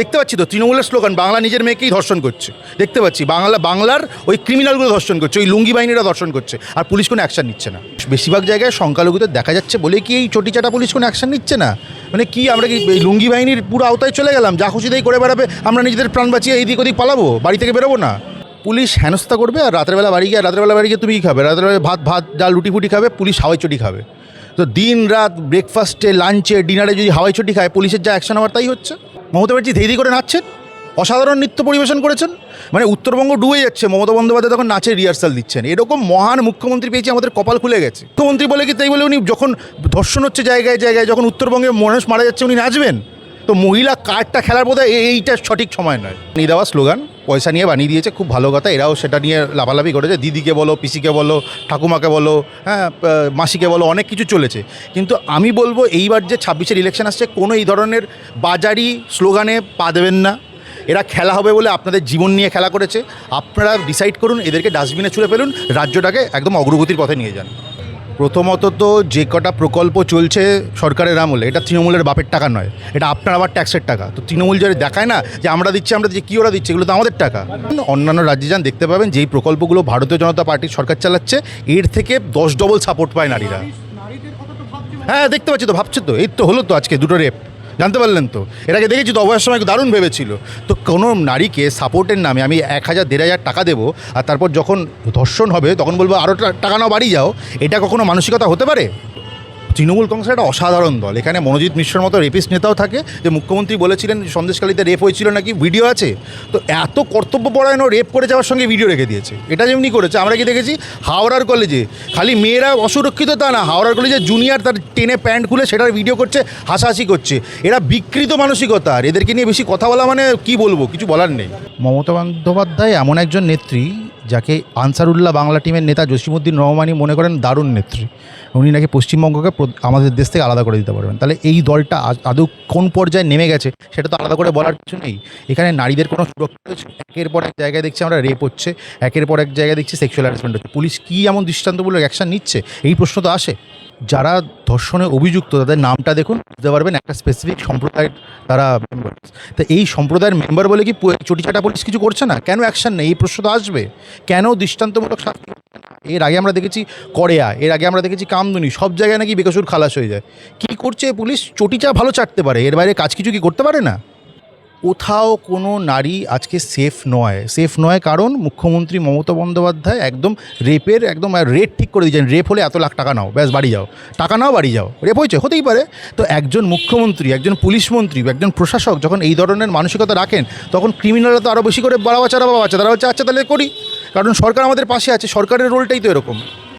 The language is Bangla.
দেখতে পাচ্ছি তো, তৃণমূলের স্লোগান, বাংলা নিজের মেয়েকেই ধর্ষণ করছে। দেখতে পাচ্ছি, বাংলা, বাংলার ওই ক্রিমিনালগুলো ধর্ষণ করছে, ওই লুঙ্গি বাহিনীরা ধর্ষণ করছে, আর পুলিশ কোনো অ্যাকশন নিচ্ছে না। বেশিরভাগ জায়গায় সংখ্যালঘুদের দেখা যাচ্ছে বলে কি এই চটিচাটা পুলিশ কোনো অ্যাকশন নিচ্ছে না? মানে কি আমরা কি এই লুঙ্গি বাহিনীর পুরো আওতায় চলে গেলাম, যা খুশিতেই করে বেড়াবে, আমরা নিজেদের প্রাণ বাঁচিয়ে এইদিক ওদিক পালাবো, বাড়ি থেকে বেরোবো না? পুলিশ হেনস্থা করবে আর রাতের বেলা বাড়ি গিয়ে রাতের বেলা বাড়ি গিয়ে তুমি কী খাবে? রাতের বেলা ভাত ভাত, ডাল, রুটি ফুটি খাবে, পুলিশ হাওয়াই চটি খাবে। তো দিন, রাত ব্রেকফাস্টে লাঞ্চে ডিনারে যদি হাওয়াই চটি খায়, পুলিশের যা অ্যাকশন হওয়ার তাই হচ্ছে। মমতা ব্যানার্জি ধেই করে নাচছেন, অসাধারণ নৃত্য পরিবেশন করেছেন মানে উত্তরবঙ্গ ডুবে যাচ্ছে, মমতা বন্দ্যোপাধ্যায় তখন নাচের রিহার্সাল দিচ্ছেন। এরকম মহান মুখ্যমন্ত্রী পেয়েছি আমাদের কপাল খুলে গেছে। মুখ্যমন্ত্রী বলে কি, তাই বলে উনি যখন ধর্ষণ হচ্ছে জায়গায় জায়গায়, যখন উত্তরবঙ্গে মানুষ মারা যাচ্ছে, উনি নাচবেন? তো মহিলা কার্ডটা খেলার বোধহয় এইটা সঠিক সময় নয়। নিয়ে দেওয়া স্লোগান, পয়সা নিয়ে বানিয়ে দিয়েছে, খুব ভালো কথা। এরাও সেটা নিয়ে লাভালাভি করেছে। দিদিকে বলো, পিসিকে বলো, ঠাকুমাকে বলো হ্যাঁ মাসিকে বলো, অনেক কিছু চলেছে। কিন্তু আমি বলব, এইবার যে ছাব্বিশের ইলেকশন আসছে, কোনো এই ধরনের বাজারি স্লোগানে পা দেবেন না। এরা খেলা হবে বলে আপনাদের জীবন নিয়ে খেলা করেছে। আপনারা ডিসাইড করুন, এদেরকে ডাস্টবিনে ছুঁড়ে ফেলুন, রাজ্যটাকে একদম অগ্রগতির পথে নিয়ে যান। প্রথমত তো যে কটা প্রকল্প চলছে সরকারের আমলে, এটা তৃণমূলের বাপের টাকা নয়, এটা আপনার আবার ট্যাক্সের টাকা। তো তৃণমূল যদি দেখায় না যে আমরা দিচ্ছি আমরা দিচ্ছি, কী ওরা দিচ্ছে, এগুলো তো আমাদের টাকা। অন্যান্য রাজ্যে যান, দেখতে পাবেন যেই প্রকল্পগুলো ভারতীয় জনতা পার্টির সরকার চালাচ্ছে, এর থেকে দশ ডবল সাপোর্ট পায় নারীরা। হ্যাঁ দেখতে পাচ্ছি তো, ভাবছে তো, এই তো হলো তো আজকে দুটো রেপ জানতে পারলেন তো? এটাকে দেখেছি তো অবয়ের সময় দারুণ ভেবেছিল। তো কোনো নারীকে সাপোর্টের নামে আমি এক হাজার, দেড় হাজার টাকা দেবো আর তারপর যখন ধর্ষণ হবে তখন বলব আরও টাকা নাও, বাড়ি যাও। এটা কখনো মানসিকতা হতে পারে? তৃণমূল কংগ্রেস একটা অসাধারণ দল। এখানে মনোজিৎ মিশ্রের মতো রেপিস্ট নেতাও থাকে। যে মুখ্যমন্ত্রী বলেছিলেন সন্দেশকালীতে রেপ হয়েছিল নাকি ভিডিও আছে। তো এত কর্তব্যপরায়ণও রেপ করে যাওয়ার সঙ্গে ভিডিও রেখে দিয়েছে। এটা যেমনি করেছে, আমরা কি দেখেছি? হাওড়ার কলেজে খালি মেয়েরা অসুরক্ষিত তা না। হাওড়ার কলেজে জুনিয়র তার টেনে প্যান্ট খুলে সেটার ভিডিও করছে, হাসাহাসি করছে। এরা বিকৃত মানসিকতা আর এদেরকে নিয়ে বেশি কথা বলা মানে কি বলব? কিছু বলার নেই। মমতা বন্দ্যোপাধ্যায় এমন একজন নেত্রী যাকে আনসারুল্লাহ বাংলা টিমের নেতা জসিমুদ্দিন রহমানি মনে করেন দারুণ নেত্রী। উনি নাকি পশ্চিমবঙ্গকে আমাদের দেশ থেকে আলাদা করে দিতে পারবেন। তাহলে এই দলটা আদৌ কোন পর্যায়ে নেমে গেছে সেটা তো আলাদা করে বলার কিছু নেই। এখানে নারীদের কোনো সুরক্ষা একের পর এক জায়গায় দেখছি আমরা রেপ হচ্ছে, একের পর এক জায়গায় দেখছি সেক্সুয়াল হ্যারাসমেন্ট হচ্ছে। পুলিশ কী এমন দৃষ্টান্তমূলক অ্যাকশান নিচ্ছে? এই প্রশ্ন তো আসে। যারা ধর্ষণে অভিযুক্ত, তাদের নামটা দেখুন, বুঝতে পারবেন, একটা স্পেসিফিক সম্প্রদায়ের তারা মেম্বার তো এই সম্প্রদায়ের মেম্বার বলে কি চটিচাটা পুলিশ কিছু করছে না? কেন অ্যাকশন নেই? এই প্রশ্ন তো আসবে। কেন দৃষ্টান্তমূলক শাস্তি? এর আগে আমরা দেখেছি করেয়া এর আগে আমরা দেখেছি কামদুনি, সব জায়গায় নাকি বেকসুর খালাস হয়ে যায়। কি করছে পুলিশ? চটিচা ভালো চাটতে পারে। এর বাইরে কাজ কিছু কি করতে পারে না? কোথাও কোনো নারী আজকে সেফ নয়। সেফ নয় কারণ মুখ্যমন্ত্রী মমতা বন্দ্যোপাধ্যায় একদম রেপের একদম রেট ঠিক করে দিয়েছেন। রেপ হলে এত লাখ টাকা নাও, ব্যাস, বাড়ি যাও। টাকা নাও, বাড়ি যাও। রেপ হয়েছে, হতেই পারে। তো একজন মুখ্যমন্ত্রী, একজন পুলিশ মন্ত্রী, একজন প্রশাসক যখন এই ধরনের মানসিকতা রাখেন, তখন ক্রিমিনালরা তো আরও বেশি করে বাড়াবা চাড়াবা বাচ্চা তারা হচ্ছে আচ্ছা তাহলে করি। কারণ সরকার আমাদের পাশে আছে, সরকারের রোলটাই তো এরকম।